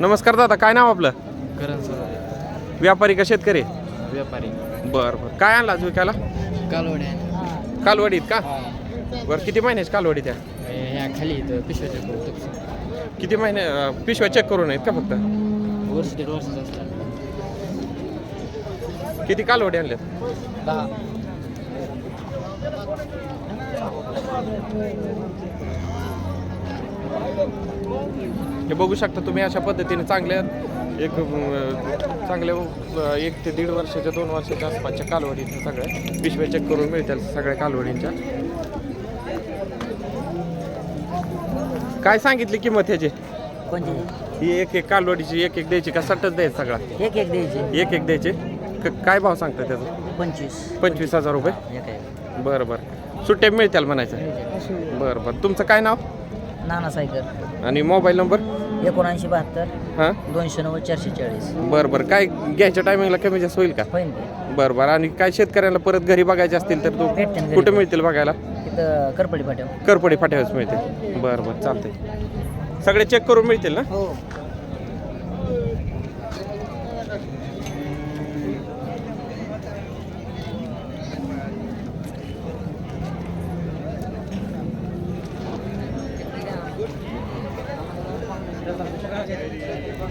नमस्कार दादा काय नाव आपलं? करण सर व्यापारी का शेतकरी? व्यापारी. बरं बरं. काय आणला आज विकायला? कालवड्या कालवडीत का? बरं किती महिन्याची कालवडी त्या? ह्या खाली इथं पिशव्याच्या पुस्तक किती महिने अं, पिशव्या चेक करून आहेत का फक्त? वर्ष दीड वर्षाचं असतात किती कालवडी आणल्यात? दहा. हे बघू शकता तुम्ही अशा पद्धतीने चांगल्या एक चांगल्या एक ते दीड वर्षाच्या दोन वर्षाच्या आसपासच्या कालवडी सगळ्या पिशव्या चेक करून मिळतील सगळ्या कालवडींच्या. काय सांगितली किंमत ह्याची? ही एक एक कालवडीची एक एक द्यायची का सटच द्यायची सगळा? एक एक द्यायचे. एक एक द्यायचे. क- काय भाव सांगता त्याचा? पंचवीस. पंचवीस हजार रुपये? बरं बरं. सुट्ट्या मिळतील म्हणायचं. बरं बरं. तुमचं काय नाव? नाना सायकर आणि मोबाईल नंबर? एकोणऐंशी बहात्तर हां? दोनशे नव्वद चारशे चाळीस. बरं बरं. काय घ्यायच्या टायमिंगला कमी जास्त होईल का? होईन ते बरं बरं. आणि काय शेतकऱ्यांना परत घरी बघायचे असतील तर तू भेटते ना घरी. कुठे मिळतील बघायला? इथं करपडी पाट्यावर करपडी फाट्यावरच मिळतील. बरं बरं. चालतंय. सगळे चेक करून मिळतील ना? हो. 谢谢。